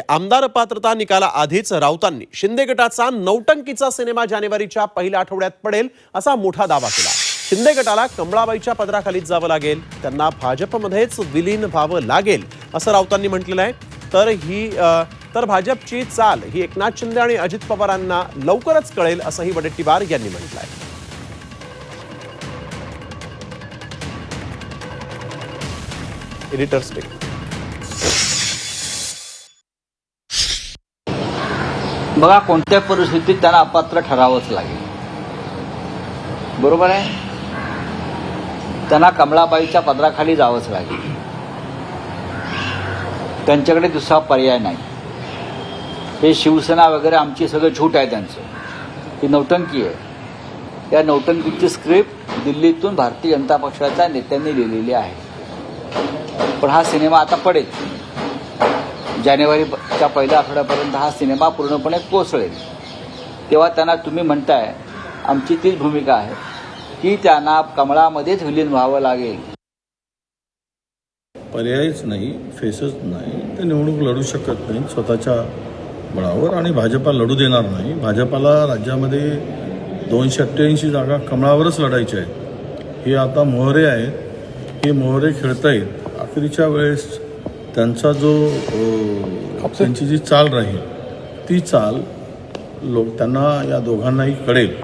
आमदार पात्रता निकाला आधीच राऊतांनी. शिंदे गटाचा नौटंकीचा सिनेमा जानेवारीच्या पहिल्या आठवड्यात पडेल असा मोठा दावा केला. शिंदे गटाला कमळाबाईच्या पदराखालीच जावं लागेल त्यांना भाजपमध्येच विलीन व्हावं लागेल असं राऊतांनी म्हटलेलं आहे. तर ही तर भाजपची चाल ही एकनाथ शिंदे आणि अजित पवारांना लवकरच कळेल असंही वडेट्टीवार यांनी म्हटलं आहे. एडिटर्स बघा कोणत्या परिस्थितीत त्यांना अपात्र ठरावंच लागेल. बरोबर आहे? त्यांना कमळाबाईच्या पदराखाली जावंच लागेल. त्यांच्याकडे दुसरा पर्याय नाही. हे शिवसेना वगैरे आमची सगळं झूट आहे त्यांचं. ही नौटंकी आहे. या नौटंकीची स्क्रिप्ट दिल्लीतून भारतीय जनता पक्षाच्या नेत्यांनी लिहिलेली आहे. पण हा सिनेमा आता पडेल. जानेवारीच्या पहिल्या आठवड्यापर्यंत हा सिनेमा पूर्णपणे कोसळेल. तेव्हा त्यांना तुम्ही म्हणताय आमची तीच भूमिका आहे. की त्यांना कमळामध्येच विलीन व्हावं लागेल. पर्यायच नाही फेसच नाही ते निवडणूक लढू शकत नाहीत स्वतःच्या बळावर आणि भाजपा लढू देणार नाही. भाजपाला राज्यामध्ये दोनशे अठ्ठ्याऐंशी जागा कमळावरच लढायच्या आहेत. हे आता मोहरे आहेत. हे मोहरे खेळतायत. अखेरीच्या वेळेस त्यांचा जो त्यांची जी चाल राहील ती चाल लोक त्यांना या दोघांनाही कळेल.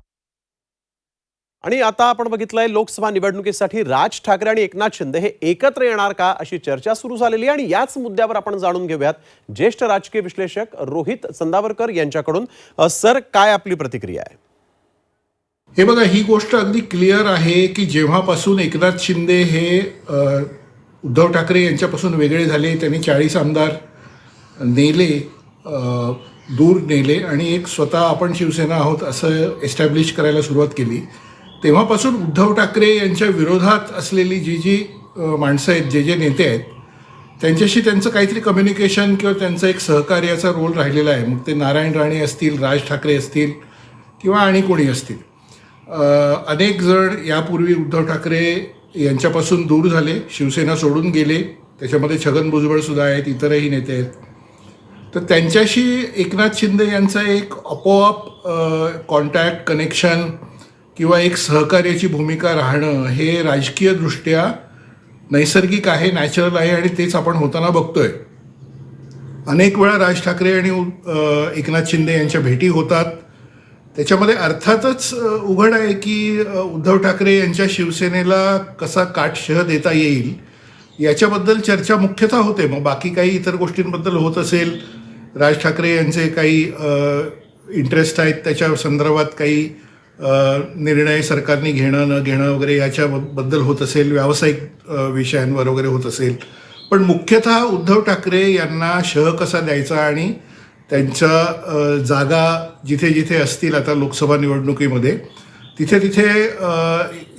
आणि आता आपण बघितलंय लोकसभा निवडणुकीसाठी राज ठाकरे आणि एकनाथ शिंदे हे एकत्र येणार का अशी चर्चा सुरू झालेली आणि याच मुद्द्यावर आपण जाणून घेऊयात ज्येष्ठ राजकीय विश्लेषक रोहित संदावरकर यांच्याकडून. सर काय आपली प्रतिक्रिया आहे? हे बघा ही गोष्ट अगदी क्लिअर आहे की जेव्हापासून एकनाथ शिंदे हे उद्धव ठाकरे यांच्यापासून वेगळे झाले त्यांनी चाळीस आमदार नेले दूर नेले आणि एक स्वतः आपण शिवसेना आहोत असं एस्टॅब्लिश करायला सुरुवात केली. तेव्हापासून उद्धव ठाकरे यांच्या विरोधात असलेली जी जी माणसं आहेत जे जे नेते आहेत त्यांच्याशी त्यांचं काहीतरी कम्युनिकेशन किंवा त्यांचा एक सहकार्याचा रोल राहिलेला आहे. मग ते नारायण राणे असतील राज ठाकरे असतील किंवा आणि कोणी असतील. अनेक जण यापूर्वी उद्धव ठाकरे यांच्यापासून दूर झाले शिवसेना सोडून गेले त्याच्यामध्ये छगन भुजबळसुद्धा आहेत इतरही नेते आहेत. तर त्यांच्याशी एकनाथ शिंदे यांचा एक आपोआप कॉन्टॅक्ट कनेक्शन किंवा एक सहकार्याची भूमिका राहणं हे राजकीयदृष्ट्या नैसर्गिक आहे नॅचरल आहे आणि तेच आपण होताना बघतोय. अनेक वेळा राज ठाकरे आणि एकनाथ शिंदे यांच्या भेटी होतात. त्याच्यामध्ये अर्थातच उघड आहे की उद्धव ठाकरे यांच्या शिवसेनेला कसा काटशह देता येईल याच्याबद्दल चर्चा मुख्यतः होते. मग बाकी काही इतर गोष्टींबद्दल होत असेल राज ठाकरे यांचे काही इंटरेस्ट आहेत त्याच्या संदर्भात काही निर्णय सरकारने घेणं न घेणं वगैरे याच्याबद्दल होत असेल व्यावसायिक विषयांवर वगैरे होत असेल. पण मुख्यतः उद्धव ठाकरे यांना शह कसा द्यायचा आणि त्यांच्या जागा जिथे जिथे असतील आता लोकसभा निवडणुकीमध्ये तिथे तिथे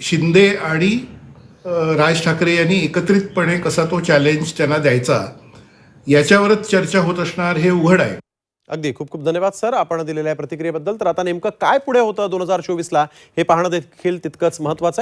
शिंदे आणि राज ठाकरे यांनी एकत्रितपणे कसा तो चॅलेंज त्यांना द्यायचा याच्यावरच चर्चा होत असणार हे उघड आहे. अगदी. खूप खूप धन्यवाद सर. आपण दिलेल्या प्रतिक्रियेबद्दल तर आता नेमकं काय पुढे होतं दोन हजार चोवीसला हे पाहणं देखील तितकंच महत्वाचं आहे.